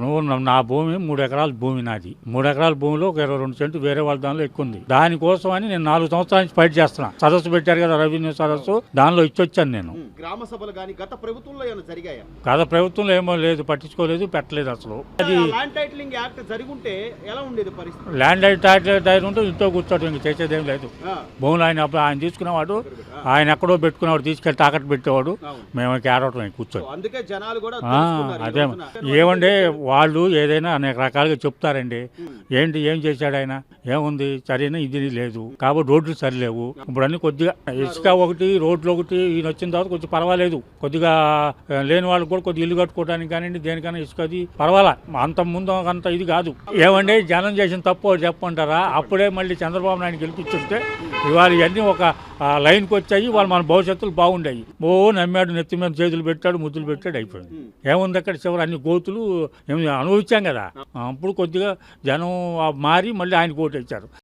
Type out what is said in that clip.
ఇప్పుడు నా- భూమి మూడు ఎకరాల భూమి నాది. మూడు ఎకరాల భూమిలో ఒక ఇరవై రెండు సెంటు వేరే వాళ్ళ దానిలో ఎక్కువ ఉంది. దానికోసం అని నేను నాలుగు సంవత్సరాల నుంచి ఫైట్ చేస్తున్నా. సదస్సు పెట్టారు కదా రెవెన్యూ సదస్సు. దానిలో ఇచ్చొచ్చాను నేను. గ్రామ సభలు కానీ గత ప్రభుత్వంలో ఏమైనా జరిగాయా? కాదా ప్రభుత్వంలో ఏమో లేదు పట్టించుకోలేదు పెట్టలేదు అసలు. అది ల్యాండ్ టైటిలింగ్ యాక్ట్ ఎలా ఉండేది పరిస్థితి? ల్యాండ్ టైటిల్ టైర్ ఉంటే ఇంట్లో కూర్చోటం ఇంక చేసేదేం లేదు. భూములు ఆయన అప్పుడు ఆయన తీసుకునేవాడు ఆయన ఎక్కడో పెట్టుకునేవాడు తీసుకెళ్ళి తాకట్టు పెట్టేవాడు. మేము కేరవటం సో కూర్చొని అందుకే జనాలు కూడా అదే. ఏమంటే వాళ్ళు ఏదైనా అనేక రకాలుగా చెప్తారండి. ఏంటి ఏం చేశాడు ఆయన? ఏముంది? సరైన ఇది లేదు. కాబట్టి రోడ్లు సరిలేవు. ఇప్పుడు అన్ని కొద్దిగా ఇసుక ఒకటి రోడ్లు ఒకటి ఈయన వచ్చిన తర్వాత కొంచెం పర్వాలేదు. కొద్దిగా లేని వాళ్ళకి కూడా కొద్దిగా ఇల్లు కట్టుకోవడానికి కానివ్వండి దేనికైనా ఇసుక అది పర్వాలా. అంత ముందు అంత ఇది కాదు. ఏమండి జనం చేసిన తప్పు చెప్పంటారా అప్పుడే మళ్ళీ చంద్రబాబు నాయుడు గెలిపించుంటే ఇవాళ ఇవన్నీ ఒక లైన్కి వచ్చాయి. వాళ్ళు మన భవిష్యత్తులు బాగుండాయి ఓ నమ్మాడు నెత్తి మీద చేతులు పెట్టాడు ముద్దులు పెట్టాడు అయిపోయింది. ఏముంది అక్కడ చివరి? అన్ని గోతులు అనుభవించాం కదా. అప్పుడు కొద్దిగా జనం మారి మళ్ళీ ఆయన కోటేచ్చారు